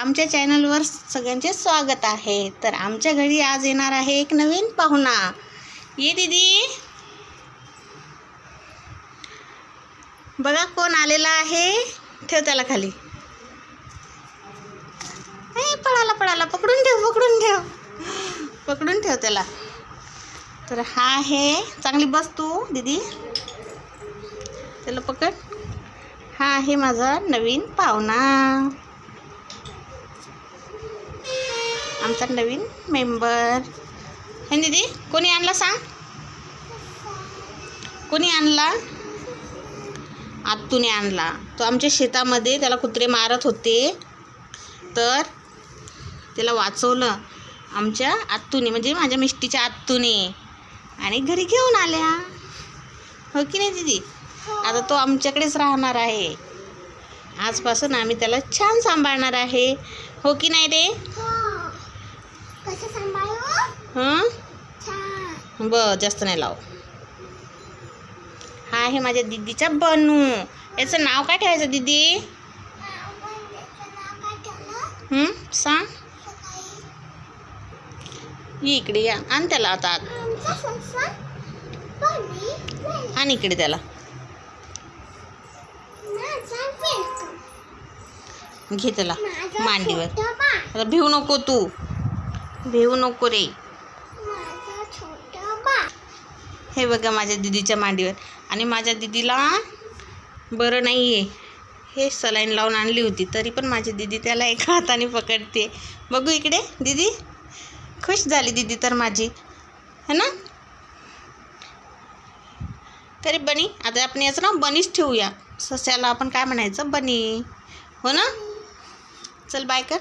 आमच्या चॅनलवर सगळ्यांचे स्वागत आहे. तर आमच्या घरी आज येणार आहे एक नवीन पाहुणा. ये दीदी. बघा कोण आलेला आहे. ठेव त्याला खाली. पळाला पळाला. पकडून ठेव पकडून ठेव. पकडून ठेव त्याला. तर हा आहे. चांगली बस तू दीदी. त्याला पकड. हा आहे माझा नवीन पाहुणा. आमचा नवीन मेंबर. हे दीदी कोणी आणला सांग? कोणी आणला? आत्तूने आणला. तो आमच्या शेतामध्ये त्याला कुत्रे मारत होते. तर त्याला वाचवलं आमच्या आत्तूने म्हणजे माझ्या मिष्टीच्या आत्तूने आणि घरी घेऊन आल्या. हो की नाही दीदी? आता तो आमच्याकडेच राहणार आहे. आजपासून आम्ही त्याला छान सांभाळणार आहे. हो की नाही रे? हं? बर जास्त नाही लाव. हा आहे माझ्या दीदीचा बनू. याचं नाव काय ठेवायचं दीदी? हं? सांग. इकडे या. आण त्याला आता. आण इकडे त्याला. घे त्याला. मांडीवर. बा आता भिवू नको तू. भिवू नको रे. माझा छोटा बा. हे बघा माझ्या दिदीच्या मांडीवर. आणि माझ्या दिदीला बरं नाही आहे हे सलाईन लावून आणली होती तरी पण माझी दिदी त्याला एका हाताने पकडते. बघू इकडे दिदी. खुश झाली दिदी तर माझी. है ना? तरी बनी आता आपण याचं नाव बनीच ठेवूया. सस्याला आपण काय म्हणायचं? बनी. हो ना? चल बाय कर.